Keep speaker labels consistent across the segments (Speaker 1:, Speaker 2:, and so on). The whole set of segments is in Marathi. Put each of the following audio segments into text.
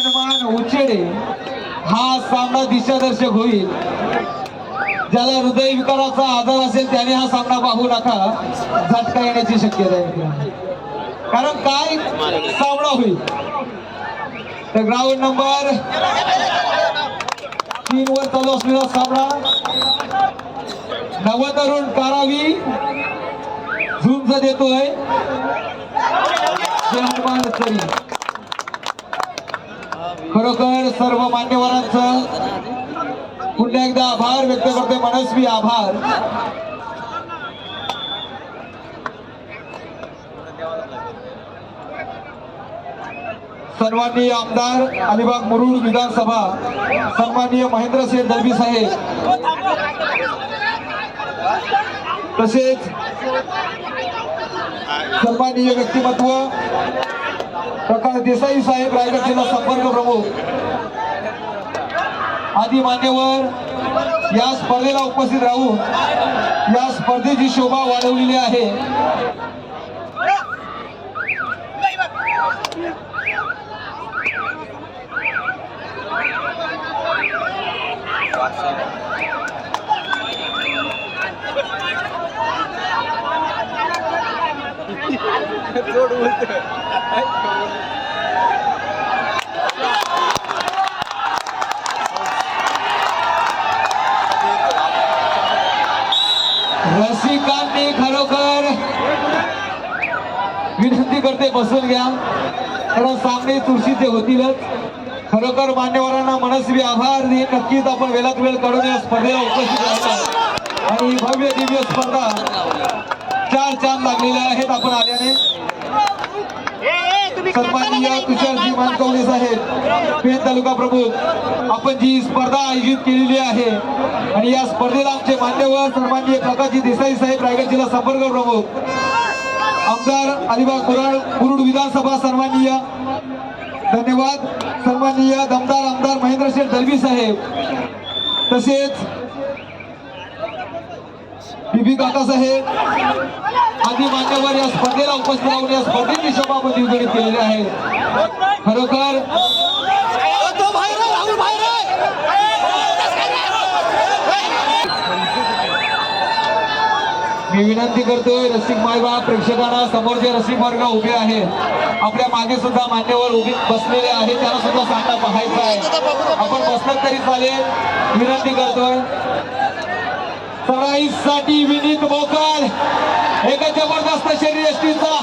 Speaker 1: हनुमान उचेडे हा सामना दिशादर्शक होईल. ज्याला हृदय विकाराचा आजार असेल त्याने हा सामना पाहू नका. झटका येण्याची शक्यता आहे कारण काय सामना होईल? तर ग्राउंड नंबर तीन वर चालू असलेला सामना. नवतरुण कारावी झुंज देतोय. हनुमान तरी. खरोखर सर्व मान्यवरांचं पुन्हा एकदा आभार व्यक्त करते मनस्वी आभार. सन्माननीय आमदार अलिबाग मुरुड विधानसभा सन्माननीय महेंद्र दलवी साहेब तसेच सन्माननीय व्यक्तिमत्व देसाई साहेब रायगड जिल्हा संपर्क प्रमुख. आदी मान्यवर या स्पर्धेला उपस्थित राहून या स्पर्धेची शोभा वाढवलेली आहे. रसिकांनी खरोखर विनंती बसून घ्या. कारण सामने चुरशीचे होतीलच. खरोखर मान्यवरांना मनस्वी आभार देईन. नक्कीच आपण वेळात वेळ काढून या स्पर्धेला उपस्थित राहतात आणि भव्य दिव्य स्पर्धा चार चांद लागलेल्या आहेत आपण आल्याने. सन्माननीय तुषारजी मानकवले साहेब पेन तालुका प्रमुख आपण जी स्पर्धा आयोजित केलेली आहे आणि या स्पर्धेला आमचे मान्यवर सन्माननीय प्रकाशजी देसाई साहेब रायगड जिल्हा संपर्क प्रमुख आमदार अलिबाग कुराळ कुरुड विधानसभा सन्माननीय. धन्यवाद. सन्माननीय दमदार आमदार महेंद्रशेठ दलवी साहेब. तसेच बीबी काका साहेब. आदी मान्यवर या स्पर्धेला उपस्थित राहून या स्पर्धेची सभापती आपण निवडणूक केलेली आहे खरोखर मी विनंती करतोय रसिक मायबाप प्रेक्षकांना समोरचे रसिक वर्ग उभे आहेत. आपल्या मागे सुद्धा मान्यवर उभे बसलेले आहेत त्यांना सुद्धा सामना पाहायचा आहे. आपण बसलं तरी चालेल. विनंती करतोय. चढाईसाठी विनीत मोकाल एका जबरदस्त शरीर यष्टीचा.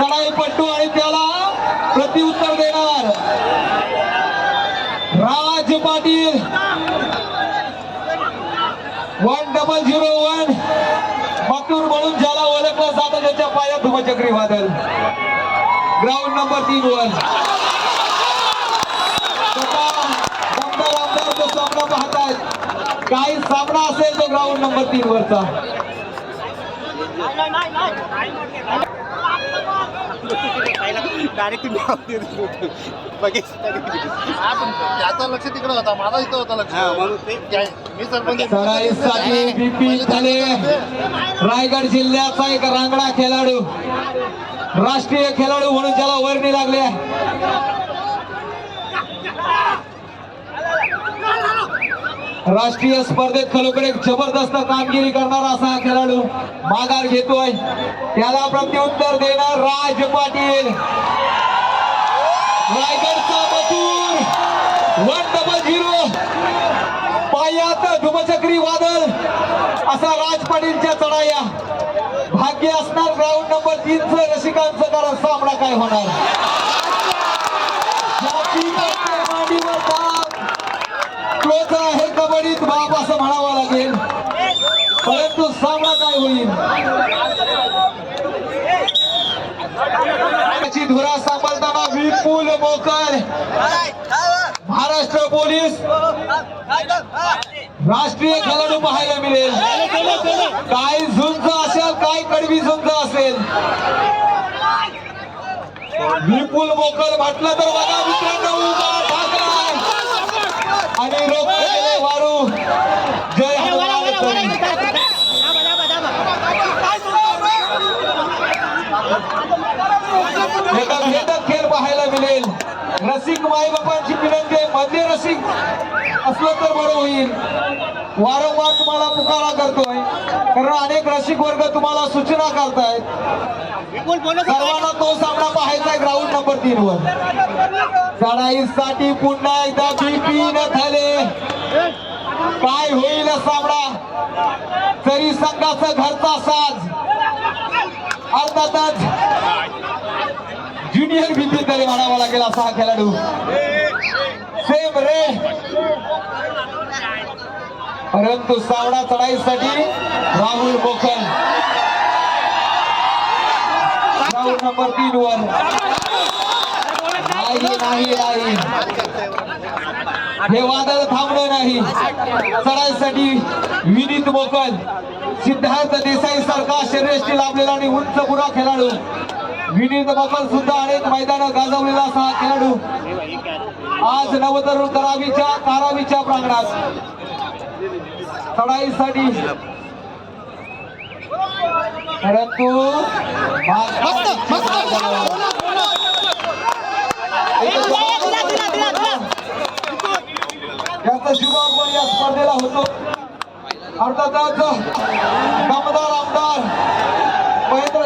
Speaker 1: चढाई पट्टू आणि त्याला प्रतिउत्तर देणार. Raj Patil. One double zero one. ज्याला जाता त्याच्या पायात धुमचक्री वादल ग्राउंड नंबर तीन वर. आमदार आमदार तो सामना पाहतायत काही सामना असेल तो ग्राउंड नंबर तीन वरचा.
Speaker 2: डायरेक्ट त्याचं लक्ष तिकडे होता माझा इथं होता लक्ष. काय- मी सरपंच
Speaker 1: झाले रायगड जिल्ह्याचा एक रांगडा खेळाडू. राष्ट्रीय खेळाडू म्हणून ज्याला वर्णी लागले राष्ट्रीय स्पर्धेत खरोखर एक जबरदस्त कामगिरी करणारा असा हा खेळाडू माघार घेतोय. त्याला प्रत्युत्तर देणार राज पाटील. रायगडचा मजूर वन डबल झिरो पायात धुमचक्री वादळ. असा राज पाटीलच्या चढाया. भाग्य असणार ग्राउंड नंबर तीनचं रसिकांचं कारण सामना काय होणार? आहे बाप असं म्हणावं लागेल. परंतु सामना काय होईल? धुरा सांभाळताना विपुल मोकर. महाराष्ट्र पोलीस राष्ट्रीय खेळाडू पाहायला मिळेल. काय झुंज असेल काय कडवी झुंज असेल? विपुल मोकर म्हटलं तर बघा मित्रांनो उभा ठाकलाय आणि रोखलेले वारू जय हनुमान तरी. एका भेदक खेळ पाहायला मिळेल. रसिक माई बापांची विनंती आहे मध्य रसिक असलं तर बरं होईल. वारंवार तुम्हाला पुकारा करतोय. कारण अनेक रसिक वर्ग तुम्हाला सूचना करतायत सर्वांना तो सामना पाहायचा आहे ग्राउंड नंबर तीन वर. चढाईसाठी पुन्हा एकदा बीपी न झाले काय होईल सामना? तरी संघाचा घरचा साज अर्थातच ज्युनियर भीती म्हणावा लागेल असा हा खेळाडू. सेम रे. परंतु सावडा चढाईसाठी राहुल मोखल राहुल नंबर तीन वर. नाही नाही नाही हे वादळ थांबलं नाही. चढाईसाठी विनीत मोकल. सिद्धार्थ देसाई सारखा शरीरष्टी लाभलेला आणि उंच बुरा खेळाडू. विनीत मोकल सुद्धा अनेक मैदान गाजवलेला असा खेळाडू. आज नवतरुण करावीच्या कारावीच्या प्रांगणात. चढाईसाठी. परंतु यांचा शुभागमन या स्पर्धेला होतो. अर्थातच दमदार आमदार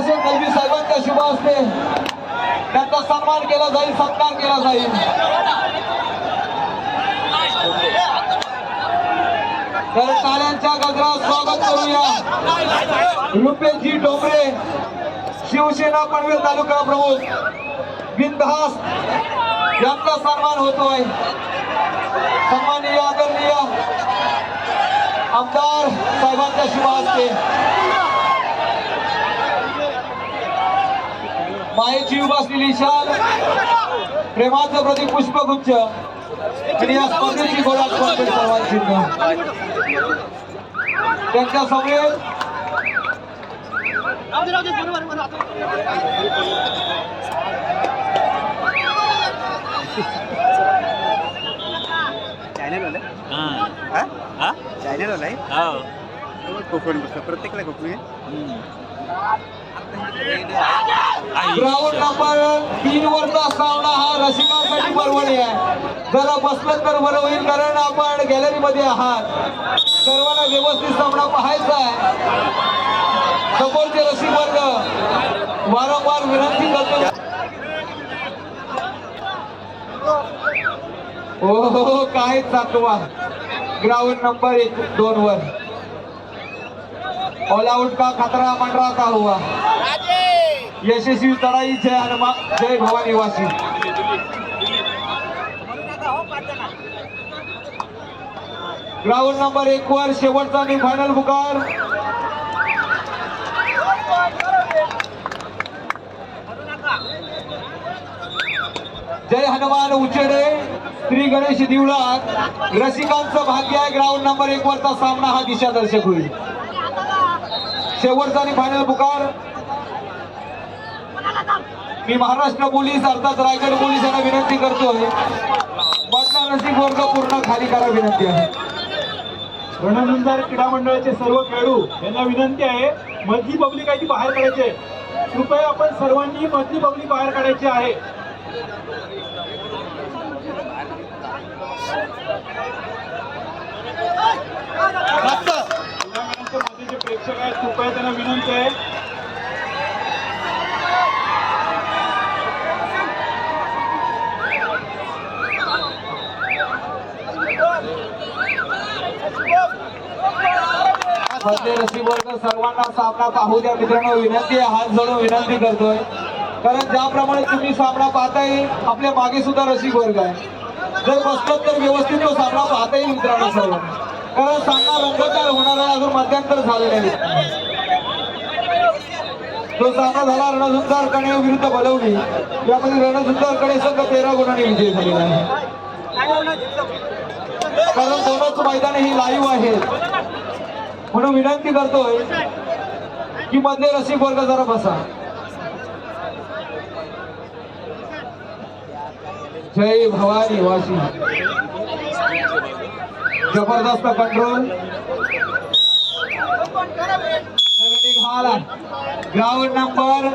Speaker 1: असेल दलवी साहेबांच्या शुभ असते त्यांचा सन्मान केला जाईल सत्कार केला जाईल. तर टाळ्यांच्या गजरात स्वागत करूया. रुपेशजी डोंबरे शिवसेना पनवेल तालुका प्रमुख बिनधास यांचा सन्मान होतोय. सन्माननीय आदरणीय आमदार साहेबांच्या शुभ असते मायेची उभ असलेली शाल प्रेमाचं प्रतीक पुष्पगुच्छ आणि या स्पर्धेची गोळा स्पर्धेत सर्वात चिन्ह त्यांच्या समवेत
Speaker 3: चॅनल वाला
Speaker 4: हा
Speaker 3: हा चॅनल वाला आहे
Speaker 4: हो
Speaker 3: कोकण प्रत्येकाला कोकणी
Speaker 1: ग्राउंड नंबर तीन वरचा सामना हा रसिकांसाठी परवडी आहे. जरा बसलं तर बरं होईल कारण आपण गॅलरी मध्ये आहात. सर्वांना व्यवस्थित सामना पाहायचा आहे. समोरचे रसिक वर्ग वारंवार विनंती करतो. हो हो हो, काय चाकवा. ग्राउंड नंबर एक दोन वर. ऑल आउट का खतरा मंडरा का हुआ? यशस्वी चढाई जय हनुमान जय भवानी वासी ग्राउंड नंबर एक वर शेवटचा मी फायनल बुकार जय हनुमान उचेडे श्री गणेश दिवळा रसिकांचं भाग्य आहे ग्राउंड नंबर एक वरचा सामना हा दिशादर्शक होईल. शेवटचा आणि फायनल पुकार. मी महाराष्ट्र पोलीस अर्थात रायगड पोलिसांना विनंती करतोय. मधला नसीब वर्ग पूर्ण खाली करा विनंती आहे.
Speaker 5: रणधुंदार क्रीडा मंडळाचे सर्व खेळाडू यांना विनंती आहे मधली पब्लिक आहे ती बाहेर काढायची आहे. कृपया आपण सर्वांनी मधली पब्लिक बाहेर काढायची आहे. प्रेक्षक आहेत कृपया त्यांना विनंती आहे.
Speaker 1: सर्वांना सामना पाहू द्या मित्रांनो. विनंती आहे हात जोडून विनंती करतोय. कारण ज्याप्रमाणे तुम्ही सामना पाहताय आपल्या मागे सुद्धा रसिक वर्ग आहे. जर बसलं तर व्यवस्थित तो सामना पाहता येईल मित्रांनो सर्वांना कारण सामना रंगतदार होणार आहे अजून मध्यंतर झालेले आहे तो सामना झाला रणसुंदर कणे विरुद्ध बलवली. यामध्ये रणझुंजार कणे संघ तेरा गुणांनी विजय झालेला आहे. कारण दोनच मैदान ही लाईव्ह आहेत. म्हणून विनंती करतोय की मधले रसिक वर्ग जरा बसा. जय भवानी वाशी. जबरदस्त कंट्रोल ग्राउंड नंबर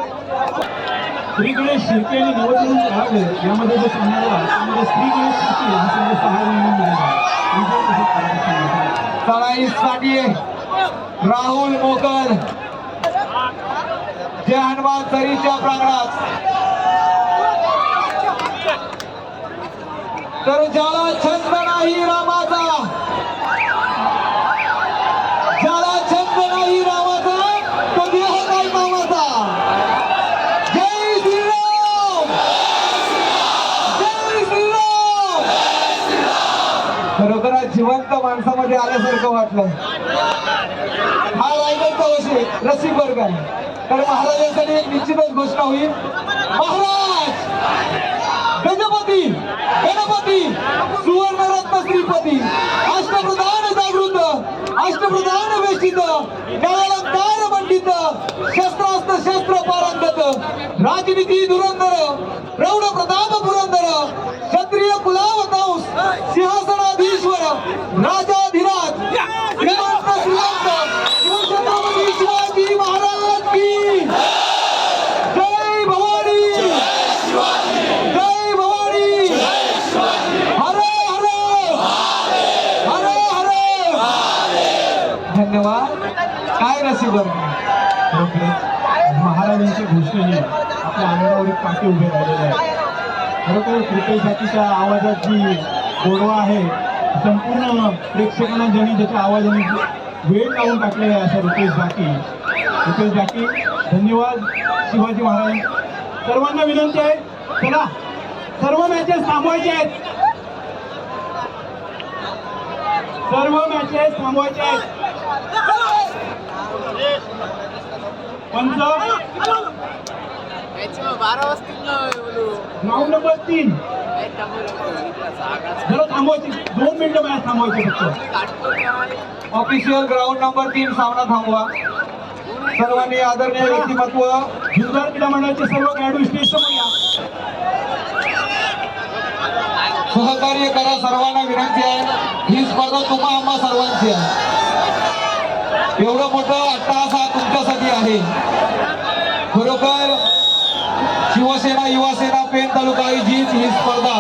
Speaker 5: शिर्के आणि खेळाडू यामध्ये जो सामना झाला त्यामध्ये शिर्के हा संघ सहा रन मिळाला
Speaker 1: राहुल मोकल जय हनुमान तरीच्या प्रांगणात. तर ज्याला छंद नाही रामाचा ज्याला छंद नाही रामाचा तो देह नाही मामाचा जय श्रीराम जय श्रीराम खरोखरच माणसामध्ये आल्यासारखं वाटलं हा रायगडचा वशी रसिक वर्ग आहे. तर महाराजांसाठी एक निश्चितच घोषणा होईल. महाराज! गजपती गणपती! सुवर्णरत्न श्रीपती! अष्टप्रधान जागृत अष्टप्रधान वेशित न्यायालंकार पंडित शस्त्र शस्त्र पारंगत राजनीती धुरंधर प्रौढ प्रताप पुरंदर क्षत्रिय कुलावतांस सिंहासनाधीश्वर राजाधिराज श्रीमंत श्रीमंत शिवछत्रपती शिवाजी महाराज की जय भवानी जय भवानी हरे हरे हरे हरे। धन्यवाद। काय नसीब
Speaker 5: खरोखरच महाराजांच्या घोषणेने आपल्या अंगावर पाठी उभे राहिलेले आहे. खरोखर कृपे जातीच्या आवाजात जी गोडवा आहे. संपूर्ण प्रेक्षकांना ज्यांनी ज्याच्या आवाजाने वेळ लावून टाकले आहे अशा रुपेश जाती रुपेश जाती धन्यवाद. शिवाजी महाराज सर्वांना विनंती आहे. चला सर्व मॅचेस थांबवायचे आहेत. सर्व मॅचेस थांबवायचे आहेत. नंबर तीन. जरा थांबवायची. दोन मिनिटं मॅच थांबवायची फक्त.
Speaker 1: ऑफिशियल ग्राउंड नंबर तीन सामना थांबवा. सर्वांनी आदरणीय व्यक्तिमत्व
Speaker 5: झुंजार क्रीडा मंडळाचे सर्व खेळाडू या.
Speaker 1: सहकार्य करा सर्वांना विनंती आहे. ही स्पर्धा तुम्हा आम्हा सर्वांची आहे. एवढं मोठं अट्टास हा तुमच्यासाठी आहे. खरोखर शिवसेना युवासेना पेन तालुका जीच ही स्पर्धा.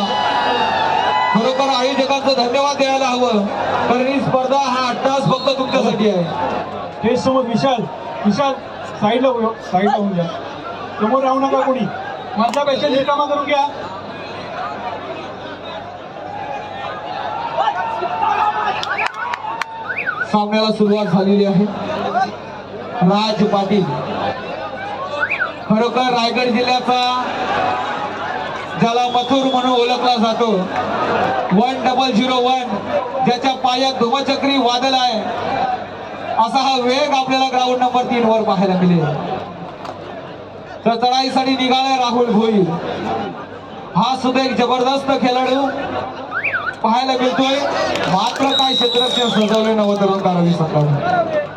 Speaker 1: खरोखर आयोजकांचं धन्यवाद द्यायला हवं. कारण ही स्पर्धा हा अट्टास फक्त तुमच्यासाठी आहे.
Speaker 5: हे समोर विशाल. विशाल साईडला साईडला होऊन घ्या समोर राहू नका कोणी. माझा पैसे रिकामा करून घ्या.
Speaker 1: सामन्याला सुरुवात झालेली आहे. राज पाटील. खरोखर रायगड जिल्ह्याचा ज्याला मथुर म्हणून ओळखला जातो. वन डबल झिरो वन ज्याच्या पायात धुमचक्री वादल आहे. असा हा वेग आपल्याला ग्राउंड नंबर तीन वर पाहायला मिळेल. तर चढाईसाठी निघाला राहुल भोई. हा सुद्धा एक जबरदस्त खेळाडू. पाहायला मिळतोय. मात्र काय क्षेत्ररक्षण सजवले नवतरुण करावी सकाळ.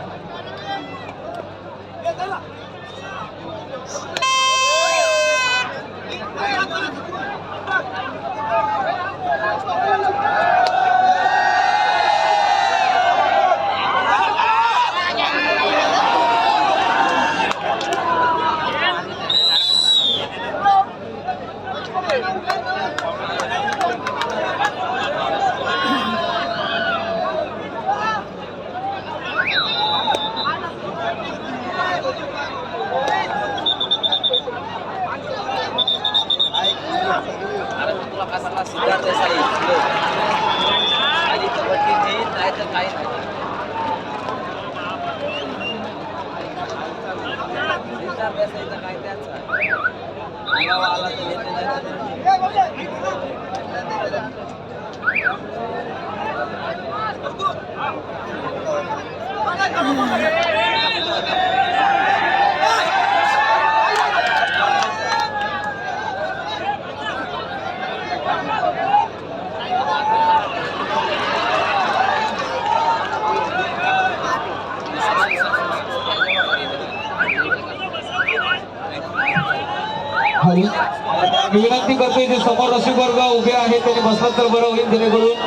Speaker 1: विनंती करतोय जे समोर रसिक वर्ग उभे आहेत त्यांनी बसलात तर बरं होईल जेणेकरून.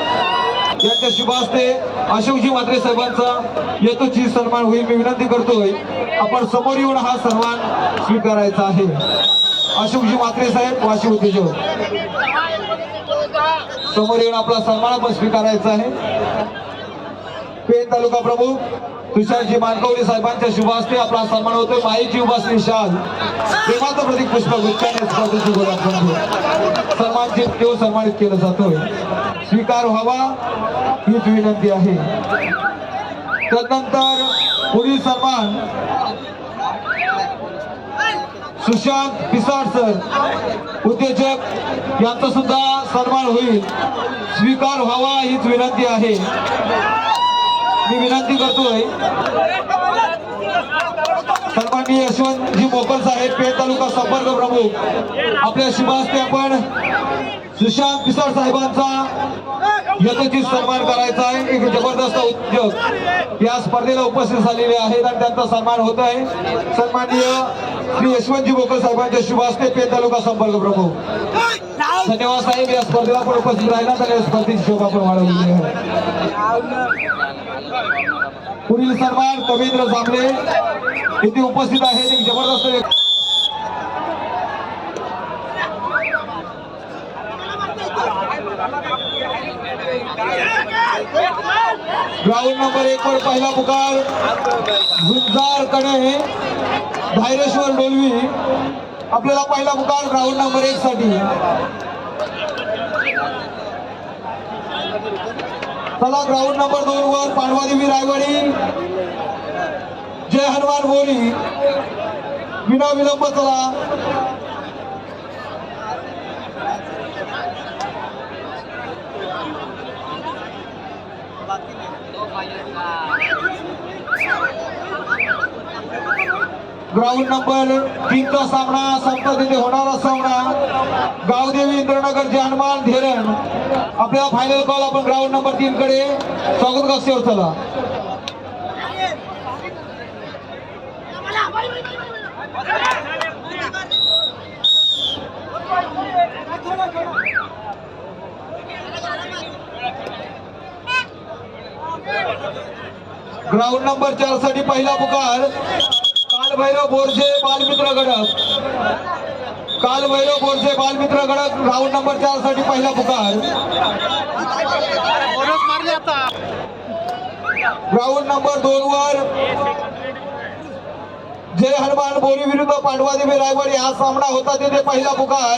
Speaker 1: यांच्या शुभास्ते अशोकजी मात्रे साहेबांचा येतोची सन्मान होईल. मी विनंती करतोय आपण समोर येऊन हा सन्मान स्वीकारायचा आहे. अशोकजी म्हात्रे साहेब वाशी उद्योजक. समोर येऊन आपला सन्मान पण स्वीकारायचा आहे. पेन तालुका प्रमुख तुषारजी मानकवली साहेबांच्या शुभ हस्ते आपला सन्मान होतोय. माईची उपासनी शाल प्रेमाचं प्रतीक पुष्पगुच्छाने स्पर्धेची सन्मानचित देव सन्मानित केलं जातोय. स्वीकार व्हावा हीच विनंती आहे. तदनंतर पुढील सन्मान. सुशांत पिसाड सर. उद्योजक यांचा सुद्धा सन्मान होईल. स्वीकार व्हावा हीच विनंती आहे. मी विनंती करतोय. सन्माननीय यशवंतजी मोकल साहेब पेठ तालुका संपर्क प्रमुख आपल्या शुभास्ते आपण सुशांत पिसाळ साहेबांचा यथोचित सन्मान करायचा आहे. एक जबरदस्त उद्योग या स्पर्धेला उपस्थित झालेले आहेत आणि त्यांचा सन्मान होत आहे. सन्माननीय श्री यशवंतजी बोकर साहेबांच्या शुभास्ते पेन तालुका संपर्क प्रमुख. धन्यवाद साहेब या स्पर्धेला पण उपस्थित राहिला तर या स्पर्धेची शोभा पण वाढवलेली आहे. पुढील सन्मान कवींद्र जांभळे इथे उपस्थित आहेत. एक जबरदस्त ग्राउंड नंबर एक वर पहिला पुकार झुंजारकडे धायरेश्वर डोलवी आपल्याला पहिला पुकार राऊंड नंबर एक साठी. चला ग्राउंड नंबर दोन वर पांडवादेवी रायवाडी जय हनुमान बोरी. विना विलंब चला. ग्राउंड नंबर तीनचा सामना संपत तिथे होणारा सामना गावदेवी इंद्रनगर हनुमान धेरण आपल्याला फायनल कॉल आपण ग्राउंड नंबर तीन कडे स्वागत कक्षेवर चला ग्राउंड नंबर चारसाठी पहिला पुकार. कालभैरव बोरसे बालमित्र गडक. कालभैरव बोरसे बालमित्र गडक राऊंड नंबर चारसाठी पहिला पुकार. राऊंड नंबर दोन वर. जय हनुमान बोरी विरुद्ध पांडवादेवी रायगड हा सामना होता तिथे पहिला पुकार.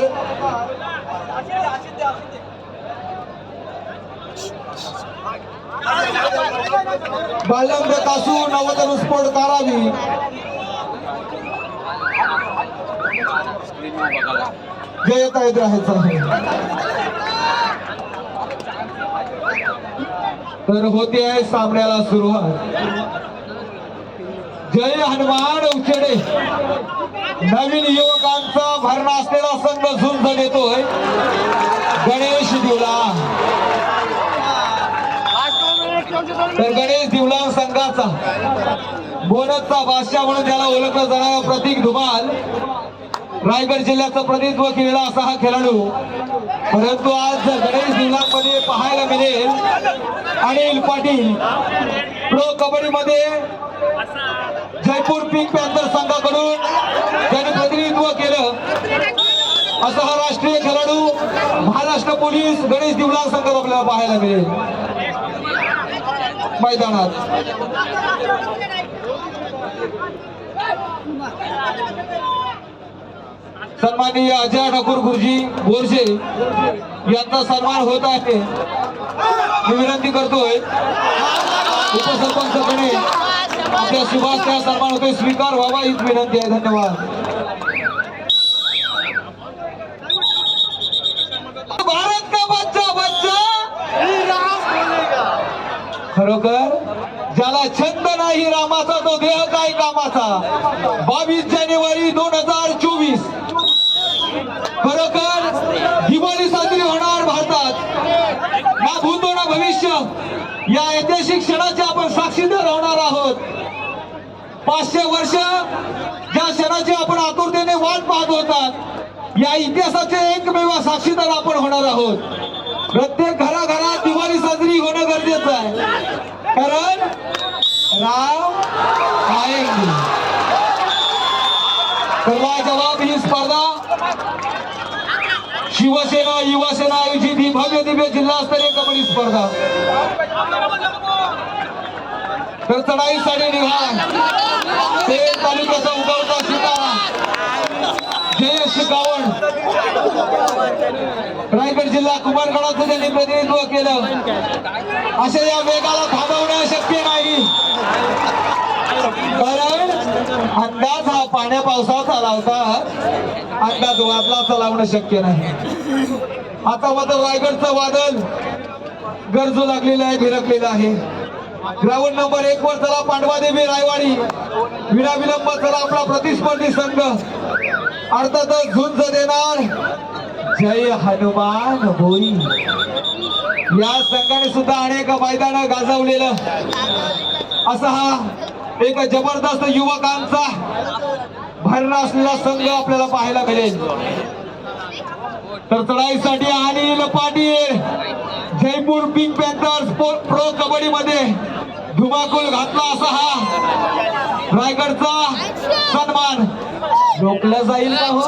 Speaker 1: बालंग कासू नवतन स्फोट करावी जयता राहायचं आहे तर होते आहे सामन्याला सुरुवात. जय हनुमान उचेडे. नवीन युवकांचा भरणा असलेला संघ झुंज देतोय. गणेश दिवला. तर गणेश दिवला संघाचा. बोनसचा बादशाह म्हणून त्याला ओळखलं जाणारा प्रतीक धुमाल. रायगड जिल्ह्याचं प्रतिनिधित्व केलेला असा हा खेळाडू. परंतु आज गणेश दिवलांमध्ये पाहायला मिळेल अनिल पाटील प्रो कबड्डी मध्ये जयपूर पिंक पॅन्थर संघाकडून त्यांनी प्रतिनिधित्व केलं. असा हा राष्ट्रीय खेळाडू महाराष्ट्र पोलीस गणेश दिवला संघ आपल्याला पाहायला मिळेल. मैदानात. सन्माननीय अजय ठाकूर गुरुजी बोरसे यांचा सन्मान होत आहे. मी विनंती करतोय उपसरपंचकडे आपल्या सुभाष त्या सन्मान होतोय. स्वीकार व्हावा हीच विनंती आहे. धन्यवाद. भारत का बच्चा बच्चा? खरोखर ज्याला छंद नाही रामाचा तो देह काय कामाचा? बावीस जानेवारी दोन हजार चोवीस खरोखर दिवाळी साजरी होणार भारतात ना भूतो ना भविष्य या ऐतिहासिक क्षणाचे आपण साक्षीदार होणार आहोत पाचशे वर्ष ज्या क्षणाची आपण आतुरतेने वाट पाहत होतात. या इतिहासाचे एकमेव साक्षीदार आपण होणार आहोत. प्रत्येक घराघरात दिवाळी साजरी होणं गरजेचं आहे. कारण राव आएंगे जवाब ही स्पर्धा. शिवसेना युवासेना आयोजित ही भव्य दिव्य जिल्हास्तरीय कबड्डी स्पर्धा. तर चढाईसाठी निघाला ते तालुक्याचा उगवता शिकारा. जे शिकावण रायगड जिल्हा कुमारगडाचं त्यांनी प्रतिनिधित्व केलं. असे या वेगाला थांबवणं शक्य नाही. कारण अंदाज हा पाण्या पावसाचा लावता. अंदाज वादला चालवणं शक्य नाही. आता मात्र रायगडचं वादळ गरजू लागलेलं आहे भिरकलेलं आहे. ग्राउंड नंबर एक वर चला पांडवादेवी रायवाडी. विनाविलंब चला आपला प्रतिस्पर्धी संघ. अर्थातच झुंज देणार. जय हनुमान होई या संघाने सुद्धा अनेक मैदान गाजवलेलं. असा हा एक जबरदस्त युवकांचा भरणा असलेला संघ आपल्याला पाहायला मिळेल. तर चढाईसाठी Anil Patil Jaipur Pink Panthers pro kabaddi मध्ये धुमाकूल घातला असा हा. रायगडचा सन्मान. झोपला जाईल का हो?